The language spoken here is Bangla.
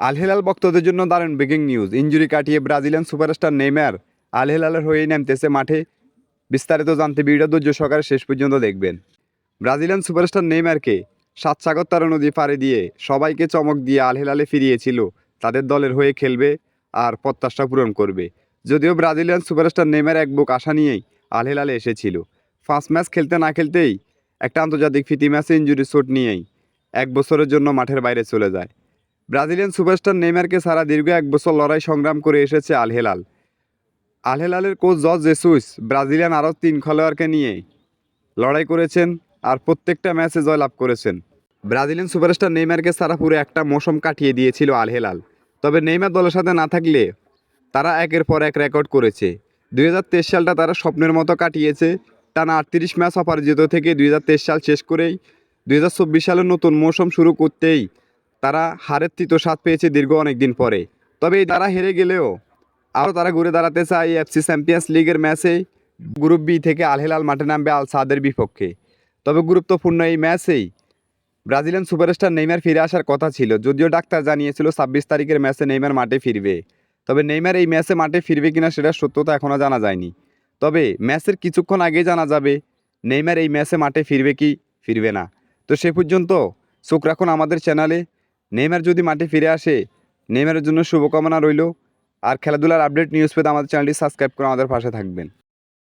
আল হেলাল ভক্তদের জন্য দারুণ ব্রেকিং নিউজ ইঞ্জুরি কাটিয়ে ব্রাজিলিয়ান সুপারস্টার নেইমার আল হেলালের হয়েই নামতেছে মাঠে। বিস্তারিত জানতে ভিডিও ধৈর্য সহকারে শেষ পর্যন্ত দেখবেন। ব্রাজিলিয়ান সুপারস্টার নেইমারকে সাত সাগর তারা নদী পাড়ি দিয়ে সবাইকে চমক দিয়ে আল হেলালে ফিরিয়েছিল। তাদের দলের হয়ে খেলবে আর প্রত্যাশা পূরণ করবে। যদিও ব্রাজিলিয়ান সুপারস্টার নেইমার এক বুক আশা নিয়েই আল হেলালে এসেছিল। ফার্স্ট ম্যাচ খেলতে না খেলতেই একটা আন্তর্জাতিক ফিতি ম্যাচে ইঞ্জুরি চোট নিয়েই এক বছরের জন্য মাঠের বাইরে চলে যায়। ব্রাজিলিয়ান সুপারস্টার নেইমারকে সারা দীর্ঘ এক বছর লড়াই সংগ্রাম করে এসেছে আল হেলাল আল হেলালের কোচ জর্জ জেসুস ব্রাজিলিয়ান আরও তিন খেলোয়াড়কে নিয়ে লড়াই করেছেন আর প্রত্যেকটা ম্যাচে জয়লাভ করেছেন। ব্রাজিলিয়ান সুপারস্টার নেইমারকে সারা পুরো একটা মৌসুম কাটিয়ে দিয়েছিল আল হেলাল তবে নেইমার দলের সাথে না থাকলে তারা একের পর এক রেকর্ড করেছে। দুই হাজার তেইশ সালটা তারা স্বপ্নের মতো কাটিয়েছে। টানা আটত্রিশ ম্যাচ অপরাজিত থেকে দুই হাজার তেইশ সাল শেষ করেই দুই সালের নতুন মৌসুম শুরু করতেই তারা হারের তৃতীয় স্বাদ পেয়েছে দীর্ঘ অনেক দিন পরে। তবে তারা হেরে গেলেও আরও তারা ঘুরে দাঁড়াতে চায় এফসি চ্যাম্পিয়ন্স লিগের ম্যাচে গ্রুপ বি থেকে আল হেলাল মাঠে নামবে আল সাদের বিপক্ষে। তবে গুরুত্বপূর্ণ এই ম্যাচেই ব্রাজিলিয়ান সুপারস্টার নেইমার ফিরে আসার কথা ছিল, যদিও ডাক্তার জানিয়েছিল ছাব্বিশ তারিখের ম্যাচে নেইমার মাঠে ফিরবে। তবে নেইমার এই ম্যাচে মাঠে ফিরবে কিনা সেটা সত্যতা এখনও জানা যায়নি। তবে ম্যাচের কিছুক্ষণ আগেই জানা যাবে, নেইমার এই ম্যাচে মাঠে ফিরবে কি ফিরবে না। তো সে পর্যন্ত, চোখ রাখুন আমাদের চ্যানেলে। নেইমার যদি মাঠে ফিরে আসে, নেইমারের জন্য শুভকামনা রইল। আর খেলাধুলার আপডেট নিউজ পেতে আমাদের চ্যানেলটি সাবস্ক্রাইব করে আমাদের পাশে থাকবেন।